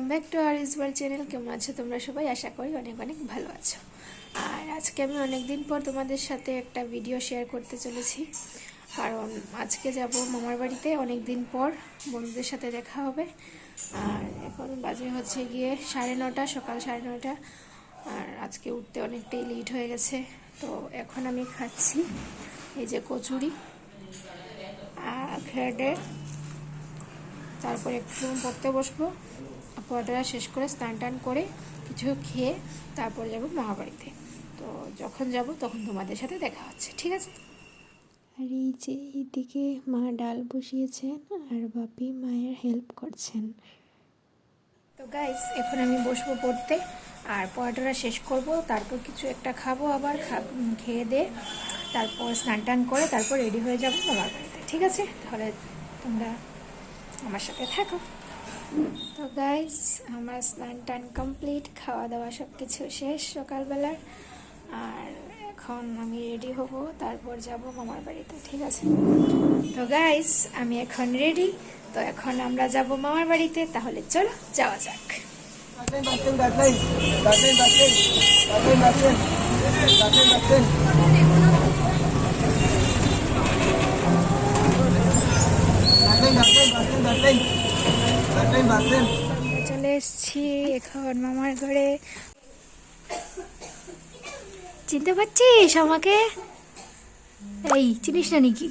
Welcome back to আর ইসওয়াল channel কেমন আছো তোমরা সবাই? আশা করি অনেক অনেক ভালো আছো। আর আজকে আমি অনেক দিন পর তোমাদের সাথে একটা ভিডিও শেয়ার করতে চলেছি। কারণ আজকে যাব মামার বাড়িতে। অনেক দিন পর বন্ধুদের সাথে দেখা হবে। আর এখন বাজে হচ্ছে গিয়ে সাড়ে নটা, সকাল সাড়ে নটা আর আজকে উঠতে অনেকটাই লেট হয়ে গেছে। তো এখন আমি খাচ্ছি এই যে কচুরি আর খেয়ে তারপর একটু পড়তে বসবো। পড়াটা শেষ করে স্নান টান করে কিছু খেয়ে তারপর যাব মহাবাড়িতে। তো যখন যাব তখন তোমাদের সাথে দেখা হচ্ছে ঠিক আছে? আর এই যে এইদিকে মা ডাল বসিয়েছেন আর বাপি মায়ের হেল্প করছেন। তো গাইস এখন আমি বসবো পড়তে আর পড়াটা শেষ করব তারপর কিছু একটা খাব আবার খেয়ে দিয়ে তারপর স্নান টান করে তারপর রেডি হয়ে যাব মামার বাড়িতে ঠিক আছে? তাহলে তোমরা আমার সাথে থাকো। তো গাইস আমার স্নান টান কমপ্লিট খাওয়া দাওয়া সব কিছু শেষ সকালবেলার আর এখন আমি রেডি হব তারপর যাব মামার বাড়িতে ঠিক আছে তো গাইস আমি এখন রেডি তো এখন আমরা যাব মামার বাড়িতে তাহলে চলো যাওয়া যাক Batin, batin, চলে এসেছি এখন মামার ঘরে। চিনতে পারছিস আমাকে? এই, চিনিস না নাকি?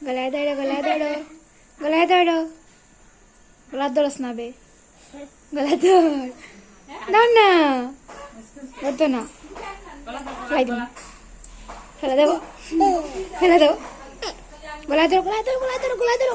গলায় দাঁড়ো গলায় দাঁড়ো গলায় দাঁড়ো গলার দরস না বে গলায় ধর। দাও না। ধরতো না। ফেলাই দিব। ফেলে দেবো। ফেলে দেবো। গলায় ধরো গলায় ধরো গলায় ধরো গলায় ধরো।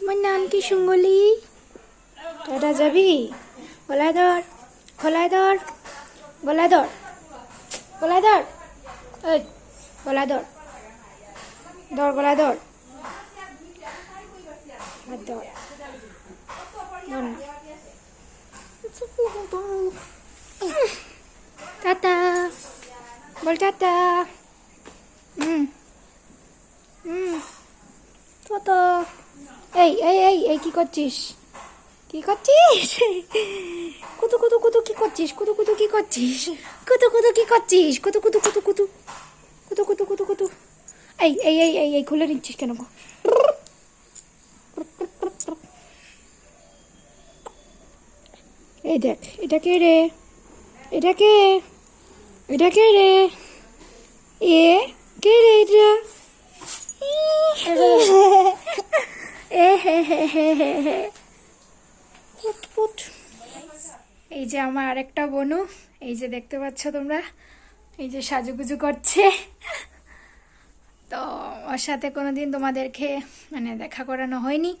তোমার নাম কি সুঙ্গলি? টাটা যাবি? গলায় ধর গলায় ধর গলায় ধর গলায় ধর, এই গলায় ধর ধর গলায় ধর টাটা, বল টাটা, হুম হুম কত এই এই এই এই কি করছিস কি করছিস কুতু কুতু কুতু কি করছিস কুতু কুতু কি করছিস কুতু কুতু কি করছিস কুতু কুতু কুতু কুতু কুতু কুতু কুতু কুতু এই এই এই এই এই খুলে নিচ্ছিস কেন গো এই দেখ এটা কে রে এটা কে এটা কে রে এ কে রে এটা এ হে হে হে হে হে পুট এই যে আমার আরেকটা বনু, এই যে দেখতে পাচ্ছ তোমরা, এই যে সাজুগুজু করছে। তো ওর সাথে কোনোদিন তোমাদেরকে মানে দেখা করানো হয়নি।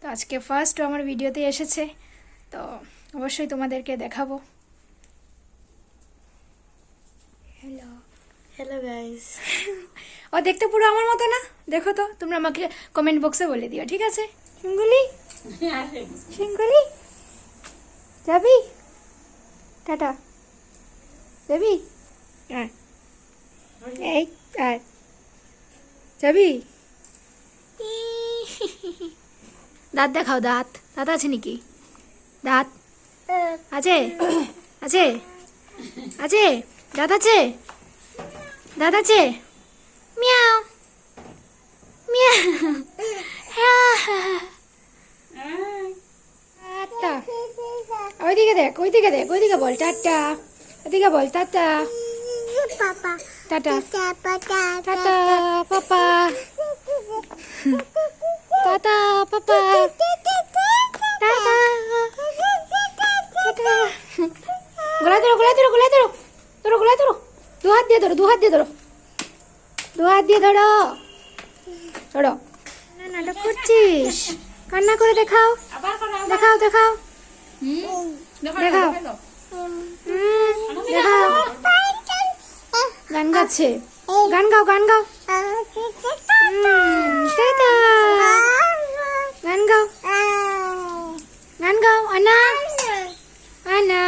তো আজকে ফার্স্ট আমার ভিডিওতে এসেছে। তো অবশ্যই তোমাদেরকে দেখাবো। হ্যালো হ্যালো গাইস ও দেখতে পুরো আমার মতো না? দেখো তো তোমরা আমাকে কমেন্ট বক্সে বলে দিও ঠিক আছে? সিঙ্গুলি? সিঙ্গুলি? যাবি? টাটা। যাবি? আয়। এই আয়। যাবি? দাঁত দেখাও দাঁত। দাঁত আছে নাকি? দাঁত আছে? আছে? আছে? দাঁত আছে? দাঁত আছে মিয়াও মিয়াও টাটা। ওইদিকে দেখ ওইদিকে দেখ ওইদিকে বল টাটা। ওইদিকে বল টাটা। টাটা। টাটা পাপা। টাটা পাপা টাটা টাটা গলায় ধরো গলায় ধরো গলায় ধরো ধরো গলায় ধরো দু হাত দিয়ে ধরো। দু হাত দিয়ে ধরো। ধরো। ধরো না নাটক করছিস? কান্না করে দেখাও। দেখাও দেখাও। দেখাও। দেখাও। গান গাচ্ছে। গান গাও গান গাও। গান গাও। গান গাও আনা। আনা।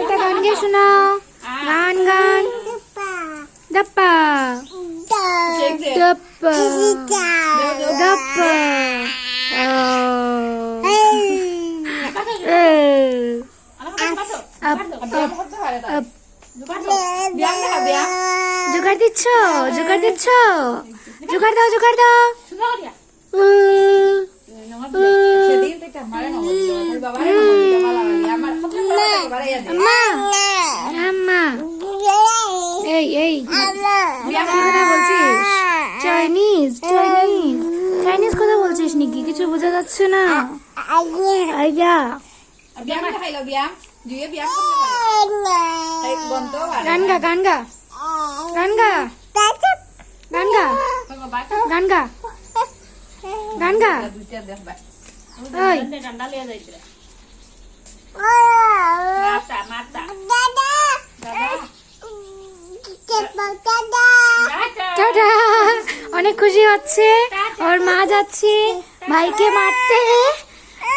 একটা গান গিয়ে শোনাও। জোগাড় দিচ্ছ জোগাড় দিচ্ছ। জোগাড় দাও জোগাড় দাও। এই এই। কথা বলছিস? Chinese Chinese. চাইনিজ কথা বলছিস নাকি? কিছু বোঝা যাচ্ছে না। আইয়া গান গা গান গা গান গা গান গা গান গা গান গা ওই ঠান্ডা লিয়ে যাইছিল মারতা মারতা টাটা অনেক খুশি হচ্ছে। ওর মা যাচ্ছে। ভাইকে মারতে।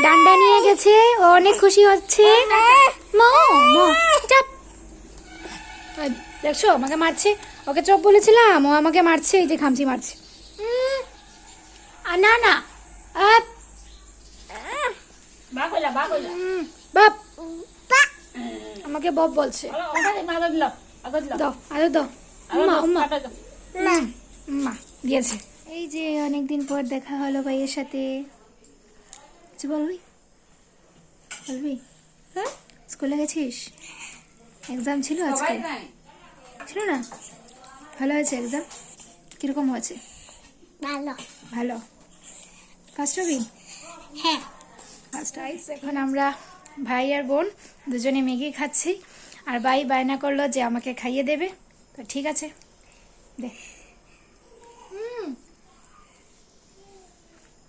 ডান্ডা নিয়ে গেছে। ও অনেক খুশি হচ্ছে। মো মো। দেখছ? আমাকে মারছে। ওকে চোখ বলেছিলাম ও আমাকে মারছে এই যে খামচি মারছে। উম, আ, না না। বাপ। আমাকে বব বলছে। আগা দিল দাও আরও দাও। উম্মা মা দিয়েছে এই যে অনেকদিন পর দেখা হলো ভাইয়ের সাথে। কিছু বলবি? বলবি? হ্যাঁ? স্কুলে গেছিস? এক্সাম ছিল আজকে? ছিল না? ভালো হয়েছে এক্সাম কীরকম হয়েছে? ভালো। ভালো? ফার্স্ট হবি? হ্যাঁ। ফার্স্ট আইস এখন আমরা ভাই আর বোন দুজনে ম্যাগি খাচ্ছি। আর ভাই বায়না করল যে আমাকে খাইয়ে দেবে। তো ঠিক আছে। দে। হুম।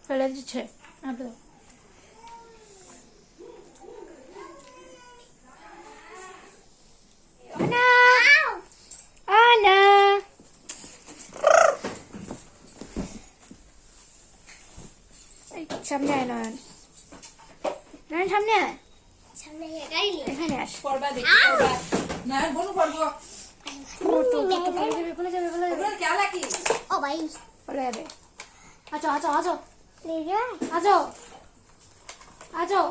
ফেলে দিচ্ছে আপনি দাও। আনা আনা এই, সামনে আয় নয়ন নয়ন সামনে আয় সামনে গাইলি এখানে আস পড়বা দেখি পড়বা না বনু পড়বো তো তো খুলে যাবে খুলে যাবে খুলে যাবে কেলা কি ও ভাই খুলে যাবে আচো আচো আচো ले जा आजो आजो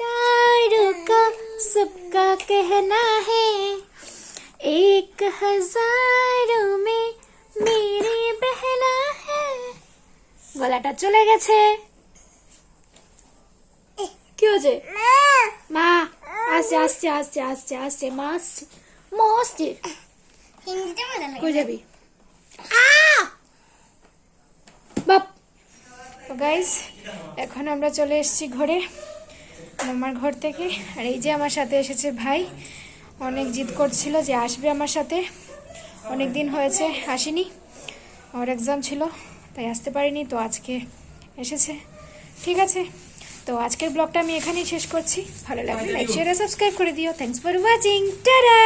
तारों का सबका कहना है एक हजारों में मेरी बहना है গলাটা চলে গেছে কি হয়েছে মা আসছে আসছে আসছে আসছে আসছে মা আসছে মা আসছে কই যাবি? বাপ। গাইজ এখন আমরা চলে এসেছি ঘরে আমার ঘর থেকে। আর এই যে আমার সাথে এসেছে ভাই অনেক জিদ করছিল যে আসবে আমার সাথে। অনেক দিন হয়েছে আসেনি। ওর এক্সাম ছিল তাই আসতে পারিনি তো আজকে এসেছে। ঠিক আছে? তো আজকের ব্লগটা আমি এখানেই শেষ করছি। ভালো লাগলে লাইক শেয়ার সাবস্ক্রাইব করে দিও। Thanks for watching tata!